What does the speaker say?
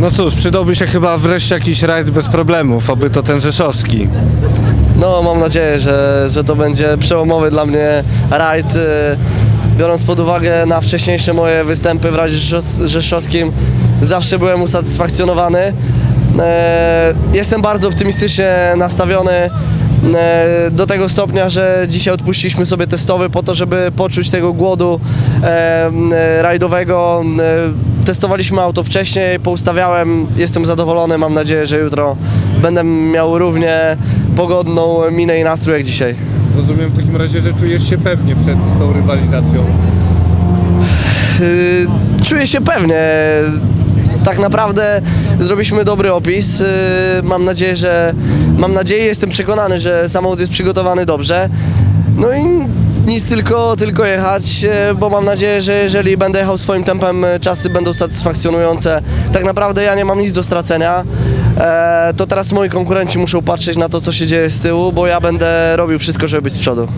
No cóż, przydałby się chyba wreszcie jakiś rajd bez problemów, oby to ten rzeszowski. No mam nadzieję, że, że to będzie przełomowy dla mnie rajd. y, Biorąc pod uwagę na wcześniejsze moje występy w Radzie Rzeszowskim, zawsze byłem usatysfakcjonowany. E, Jestem bardzo optymistycznie nastawiony do tego stopnia, że dzisiaj odpuściliśmy sobie testowy po to, żeby poczuć tego głodu e, m, rajdowego. E, Testowaliśmy auto wcześniej, poustawiałem, jestem zadowolony, mam nadzieję, że jutro będę miał równie pogodną minę i nastrój jak dzisiaj. Rozumiem w takim razie, że czujesz się pewnie przed tą rywalizacją. Czuję się pewnie. Tak naprawdę zrobiliśmy dobry opis. Yy, Mam nadzieję, że mam nadzieję, jestem przekonany, że samochód jest przygotowany dobrze. No i nic tylko, tylko jechać, yy, bo mam nadzieję, że jeżeli będę jechał swoim tempem, yy, czasy będą satysfakcjonujące. Tak naprawdę ja nie mam nic do stracenia. E, To teraz moi konkurenci muszą patrzeć na to, co się dzieje z tyłu, bo ja będę robił wszystko, żeby być z przodu.